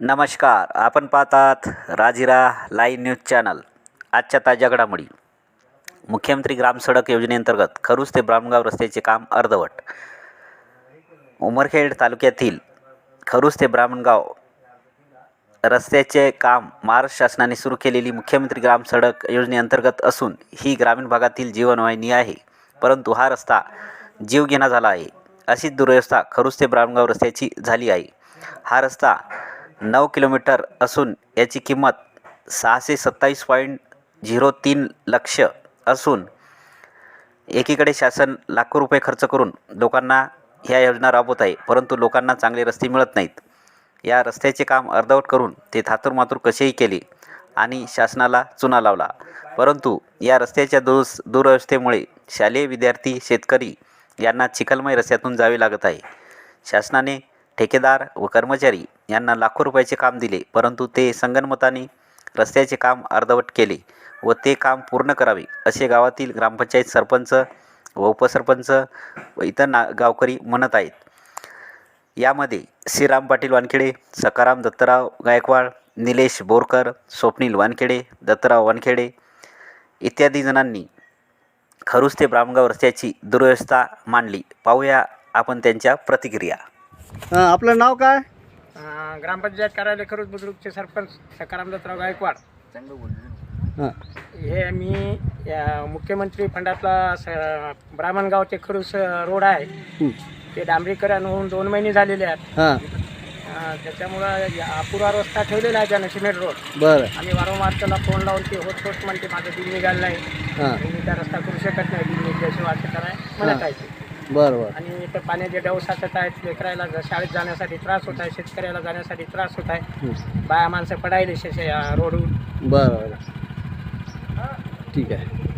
नमस्कार आपण पाहतात राजिरा लाईव्ह न्यूज चॅनल आजच्या ताज्या घडामोडी. मुख्यमंत्री ग्राम सडक योजनेअंतर्गत खरूस ते ब्रामगाव रस्त्याचे काम अर्धवट. उमरखेड तालुक्यातील खरूस ते ब्राह्मणगाव रस्त्याचे काम महाराष्ट्र शासनाने सुरू केलेली मुख्यमंत्री ग्राम सडक योजनेअंतर्गत असून ही ग्रामीण भागातील जीवनवाहिनी आहे परंतु हा रस्ता जीवघेणा झाला आहे. अशीच दुरव्यवस्था खरूस ते ब्रामगाव रस्त्याची झाली आहे. हा रस्ता नऊ किलोमीटर असून याची किंमत सहाशे सत्तावीस पॉईंट झिरो तीन लक्ष असून एकीकडे शासन लाखो रुपये खर्च करून लोकांना ह्या योजना राबवत आहे. परंतु लोकांना चांगले रस्ते मिळत नाहीत. या रस्त्याचे काम अर्धवट करून ते थातुरमातूर कसेही केले आणि शासनाला चुना लावला. परंतु या रस्त्याच्या दुरुस दुरवस्थेमुळे शालेय विद्यार्थी शेतकरी यांना चिखलमय रस्त्यातून जावे लागत आहे. शासनाने ठेकेदार व कर्मचारी यांना लाखो रुपयाचे काम दिले परंतु ते संगनमताने रस्त्याचे काम अर्धवट केले व ते काम पूर्ण करावे असे गावातील ग्रामपंचायत सरपंच व उपसरपंच व इतर ना गावकरी म्हणत आहेत. यामध्ये श्रीराम पाटील वानखेडे सकाराम दत्तराव गायकवाड निलेश बोरकर स्वप्नील वानखेडे दत्तराव वानखेडे इत्यादी जणांनी खरुस ते ब्रामगाव रस्त्याची दुरव्यवस्था मांडली. पाहूया आपण त्यांच्या प्रतिक्रिया. आपलं नाव काय? अं, ग्रामपंचायत कार्यालय खरूज बुद्रुकचे सरपंच सकाराम दत्तराव गायकवाड. हां. हे मी या मुख्यमंत्री फंडातला स ब्राह्मणगाव ते खरूस रोड आहे. हं. ते डांबरीकरण होऊन दोन महिने झालेले आहेत. हां. अं, त्याच्यामुळं या अपुरा रस्ता ठेवलेला आहे त्यानं सिमेंट रोड. बरं. आम्ही वारंवार त्याला फोन लावून ते होत होत म्हणते माझं बिल निघालं नाही. हां. मी त्या रस्ता करू शकत नाही बिल निघल्याशिवाय असं कराय म्हणत आहे ते. बरं बरं. आणि इथं पाण्याचे डव साचत आहेत लेकरायला ज- शाळेत जाण्यासाठी त्रास होत आहे शेतकऱ्याला जाण्यासाठी त्रास होत आहे. हं. बाया माणसं पडायले रोडवर बरं बरं. ठीक आहे.